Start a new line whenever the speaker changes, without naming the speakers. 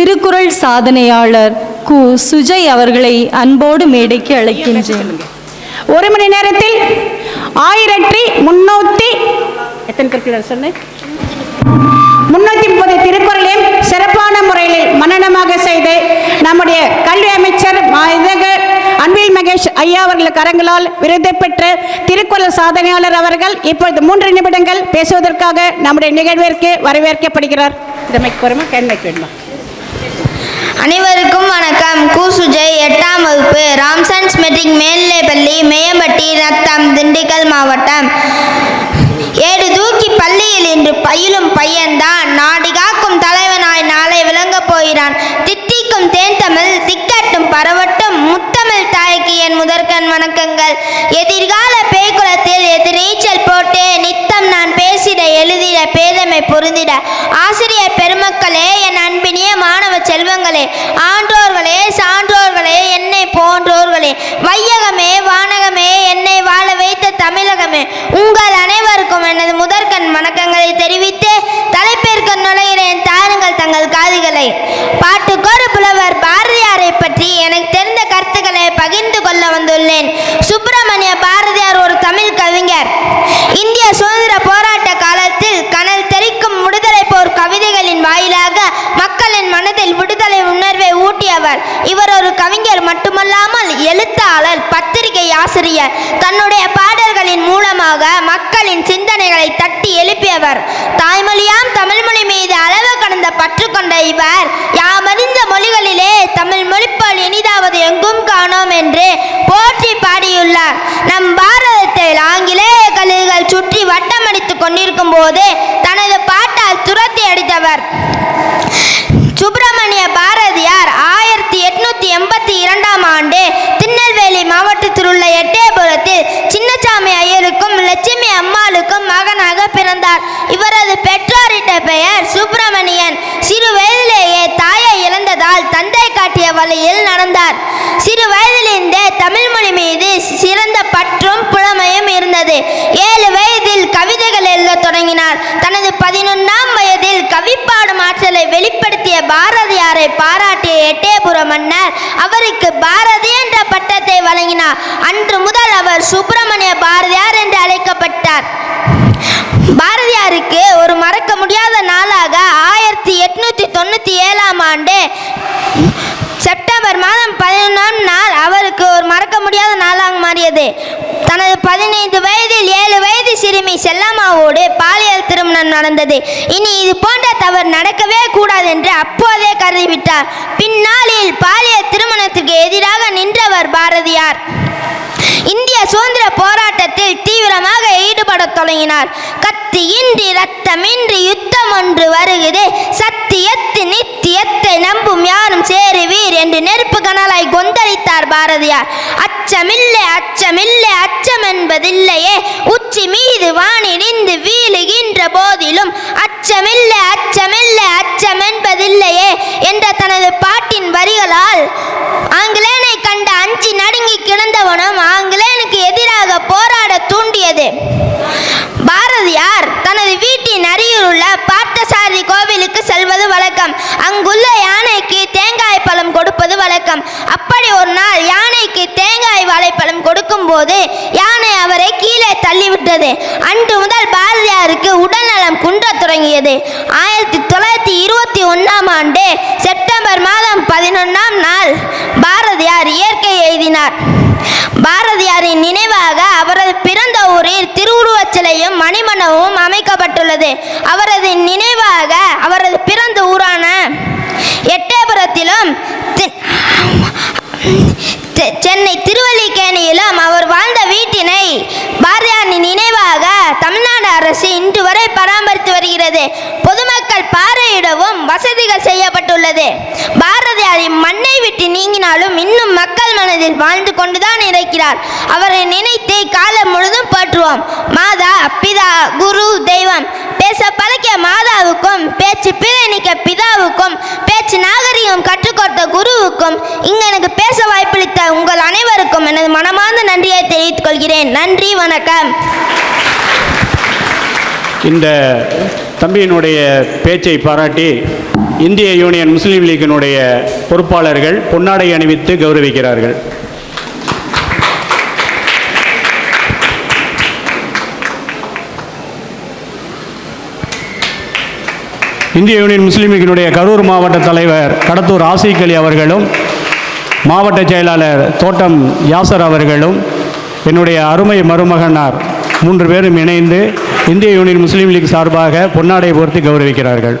திருக்குறள் சாதனையாளர் கு. சுஜய் அவர்களை அன்போடு மேடைக்கு அழைக்கின்றேன்.
ஒரு மணி நேரத்தில் ஆயிரத்தி முன்னூத்தி எத்தனை கற்கிறார் சொன்னேன்? முன்னூத்தி முப்பது திருக்குறளையும் சிறப்பான முறையில் மன்னனமாக செய்து நம்முடைய கல்வி அமைச்சர் அன்பில் மகேஷ் ஐயா அவர்கள் கரங்களால் விருதை பெற்ற திருக்குறள் சாதனையாளர் அவர்கள் இப்பொழுது மூன்று நிமிடங்கள் பேசுவதற்காக நம்முடைய நிகழ்விற்கு வரவேற்கப்படுகிறார். இந்த மைக் வருமா கேன் மைக் வேணுமா?
அனைவருக்கும் வணக்கம். கு சுஜய் எட்டாம் வகுப்பு ராம்சன்ஸ் மெட்ரிக் மேல்நிலைப்பள்ளி மேயம்பட்டி ரத்தம் திண்டுக்கல் மாவட்டம். ஏடு தூக்கி பள்ளியில் இன்று பயிலும் பையன்தான். நாடு காக்கும் தலைவனாய் நாளை விளங்கப் போகிறான். தித்திக்கும் தேன்தமிழ் திக்கட்டும் பரவட்டும் முத்தமிழ் தாய்க்கு என் முதற்கண் வணக்கங்கள். எதிர்கால பேய்குளத்தில் எதிரீச்சல் போட்டு நித்தம் நான் பேசிட எழுதிட பேதமை பொருந்திட. ஆ செல்வங்களே ஆன்றோர்களே சான்றோர்களே என்னை போன்றோர்களே வையகமே வானகமே என்னை வாழ வைத்த தமிழகமே உங்கள் அனைவருக்கும் எனது முதற்கண் வணக்கங்களை தெரிவித்து தலைப்பிற்கு நுழைகிறேன். தாருங்கள் தங்கள் காதுகளை. பாட்டுக்கோடு புலவர் பாரதியாரை பற்றி எனக்கு தெரிந்த கருத்துக்களை பகிர்ந்து கொள்ள வந்துள்ளேன். சுப்பிரமணிய பாரதியார் ஒரு தமிழ் கவிஞர். இவர் ஒரு கவிஞர் மட்டுமல்லாமல் எழுத்தாளர் பத்திரிகை ஆசிரியர். தன்னுடைய பாடல்களின் மூலமாக மக்களின் சிந்தனைகளை தட்டி எழுப்பியவர். தாய்மொழியாம் தமிழ்மொழி மீது அளவு கடந்த பற்று கொண்ட இவர் யாமறிந்த மொழிகளிலே தமிழ் மொழிப்பால் இனிதாவது எங்கும் காணோம் என்று போற்றி பாடியுள்ளார். நம் பாரதத்தில் ஆங்கிலேய கழுகுகள் சுற்றி வட்டமடித்துக் கொண்டிருக்கும் மகனாக பிறந்தார். இவரது பெற்றோரிட்ட பெயர் சுப்பிரமணியன். சிறு வயதிலேயே தாயை இழந்ததால் தந்தை காட்டிய வழியில் நடந்தார். சிறு வயதிலிருந்தே தமிழ் மொழி மீது சிறந்த பற்றும் புலமையும் இருந்தது. ஏழு வயதில் கவிதைகள் எழுத தொடங்கினார். தனது பதினொன்றாம் வயதில் கவிப்பாடும் ஆற்றலை வெளிப்படுத்திய பாரதியாரை பாராட்டிய எட்டயபுர மன்னர் அவருக்கு பாரதி என்ற பட்டத்தை வழங்கினார். அன்று முதல் அவர் சுப்பிரமணிய பாரதியார் என்று அழைக்கப்பட்டார். பாரதியாருக்கு ஒரு மறக்க முடியாத நாளாக ஆயிரத்தி எட்நூத்தி தொண்ணூத்தி ஏழாம் ஆண்டு செப்டம்பர் மாதம் பதினொன்றாம் நாள் அவருக்கு ஒரு மறக்க முடியாத நாளாக மாறியது. தனது பதினைந்து வயதில் ஏழு வயது சிறுமி செல்லம்மாவோடு பாலியல் திருமணம் நடந்தது. இனி இது போன்ற தவறு நடக்கவே கூடாது என்று அப்போதே கருதிவிட்டார். பின்னாளில் பாலியல் திருமணத்திற்கு எதிராக நின்றவர் பாரதியார். இந்திய சுதந்திர போராட்டத்தில் தீவிரமாக ஈடுபட தொடங்கினார். கத்தியின்றி ரத்தமின்றி யுத்தம் ஒன்று வருகிறது சத்தியத்து நித்தியத்தை நம்பும் யாரும் சேருவீர் என்று நெருப்பு கனலாய் கொந்தளித்தார் பாரதியார். அச்சமில்லை அச்சமில்லை அச்சம் என்பதில்லையே உச்சி மீது வானிடிந்து வீழுகின்ற போதிலும் அச்சமில்லை அச்சமில்லை அச்சம் என்பதில்லையே போது யானை அவரை கீழே தள்ளிவிட்டது. அன்று முதல் பாரதியாருக்கு உடல்நலம் குன்றத் தொடங்கியது. ஆயிரத்தி தொள்ளாயிரத்தி இருபத்தி ஒன்றாம் ஆண்டு செப்டம்பர் மாதம் பதினொன்றாம் நாள் பாரதியார் இயற்கை எழுதினார். பாரதியாரின் நினைவாக அவரது பிறந்த ஊரில் திருவுருவச் சிலையும் மணிமண்டபமும் அமைக்கப்பட்டுள்ளது. அவரது நினைவாக அவரது பிறந்த ஊரான எட்டயபுரத்திலும் தி- செ- சென்னை திருவல்லிக்கேணியிலும் அவர் வாழ்ந்த வீட்டினை பாரதியாரின் நினைவாக தமிழ்நாடு அரசு இன்று வரை பராமரித்து வருகிறது. பொதுமக்கள் பார்வையிடவும் வசதிகள் செய்யப்பட்டுள்ளது. பாரதியாரின் மண்ணை விட்டு நீங்கினாலும் இன்னும் மக்கள் மனதில் வாழ்ந்து கொண்டுதான் இருக்கிறார். அவரை நினைத்து காலம் முழுதும் போற்றுவோம். மாதா பிதா குரு தெய்வம். பேச பழக்கிய மாதாவுக்கும் பேச்சு பிழை பிதாவுக்கும் பேச்சு நாகரிகம் கற்றுக்கொடுத்த குருவுக்கும் இங்கு எனக்கு பேச வாய்ப்பளித்த உங்கள் அனைவருக்கும் எனது மனமார்ந்த நன்றியை தெரிவித்துக் கொள்கிறேன். நன்றி வணக்கம்.
இந்த தம்பியினுடைய பேச்சை பாராட்டி இந்திய யூனியன் முஸ்லீம் லீக்கினுடைய பொறுப்பாளர்கள் பொன்னாடை அணிவித்து கௌரவிக்கிறார்கள். இந்திய யூனியன் முஸ்லீம் லீக்கினுடைய கரூர் மாவட்ட தலைவர் கடத்தூர் ஆசிக் அலி அவர்களும் மாவட்ட செயலாளர் தோட்டம் யாசர் அவர்களும் என்னுடைய அருமை மருமகனார் மூன்று பேரும் இணைந்து இந்திய யூனியன் முஸ்லீம் லீக் சார்பாக பொன்னாடை போர்த்தி கௌரவிக்கிறார்கள்.